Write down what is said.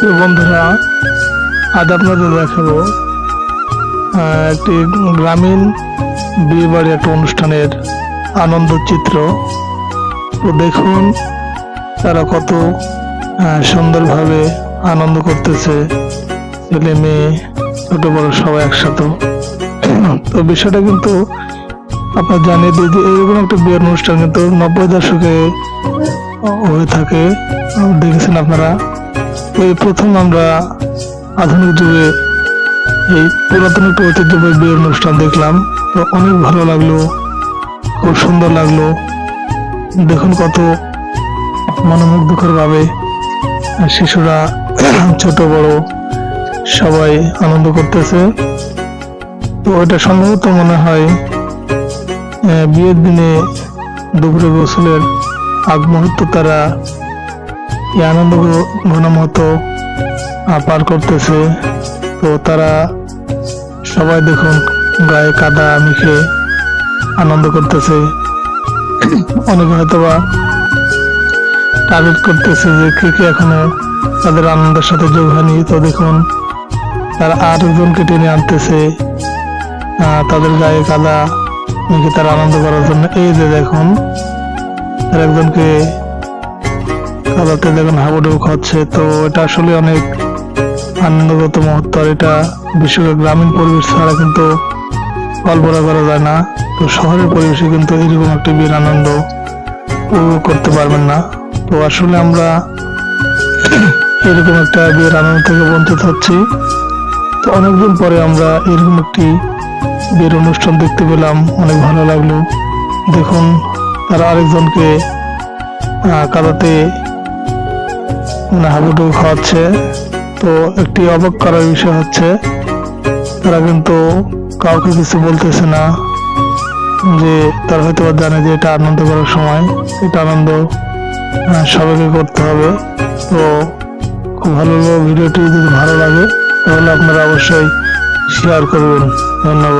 তো বন্ধুরা, আজ আপনাদের দেখাবো একটি গ্রামীণ বিয়ে বাড়ি একটা অনুষ্ঠানের আনন্দ চিত্র। তো দেখুন, তারা কত সুন্দরভাবে আনন্দ করতেছে। ছেলে মেয়ে, ছোট বড় সবাই একসাথে। তো বিষয়টা কিন্তু আপনার জানিয়ে দিই যে এরকম একটা বিয়ের অনুষ্ঠান কিন্তু নব্বই দশকে হয়ে থাকে। দেখেছেন আপনারা? এই প্রথম আমরা আধুনিক যুগে এই পুরাতন একটা ঐতিহ্যবাহী বিয়ের অনুষ্ঠান দেখলাম। তো অনেক ভালো লাগল, খুব সুন্দর লাগল। দেখুন কত মনোমুগ্ধকর ভাবে শিশুরা, ছোট, বড় সবাই আনন্দ করতেছে। তো এটা সম্ভবত মনে হয় বিয়ের দিনে দুপুরে গোসলের আগ মুহূর্ত তারা এই আনন্দ ঘ- ঘন মতো আহ, পার করতেছে। তো তারা সবাই দেখুন গায়ে কাদা মেখে আনন্দ করতেছে। অনেকে হয়তোবা টার্গেট করতেছে যে কে কে এখনও তাদের আনন্দের সাথে যোগ হয়নি। তো দেখুন তারা আরেকজনকে টেনে আনতেছে। তাদের গায়ে কাদা মেখে তারা আনন্দ করার জন্য। এই যে দেখুন একজনকে কাদাতে দেখুন হাবুডুবু খাচ্ছে, তো এটা আসলে অনেক আনন্দগত মুহূর্ত। আর এটা বিশ্বকে গ্রামীণ পরিবেশ ছাড়া কিন্তু কল্পনা করা যায় না। তো শহরের পরিবেশে কিন্তু এরকম একটা বিয়ের আনন্দ উপভোগ করতে পারবেন না। তো আসলে আমরা এরকম একটা বিয়ের আনন্দ থেকে বঞ্চিত হচ্ছি। তো অনেকদিন পরে আমরা এরকম একটি বিয়ের অনুষ্ঠান দেখতে পেলাম। অনেক ভালো লাগল। দেখুন, তারা আরেকজনকে কাদাতে মানে হাবুডুবু খাওয়াচ্ছে তো একটি অবাক করার বিষয় হচ্ছে তারা কিন্তু কাউকে কিছু বলতেছে না যে তারা হয়তো জানে যে এটা আনন্দ করার সময় এটা আনন্দ আহ, সবাইকে করতে হবে। তো খুব ভালো ভিডিওটি যদি ভালো লাগে তাহলে আপনারা অবশ্যই শেয়ার করবেন। ধন্যবাদ।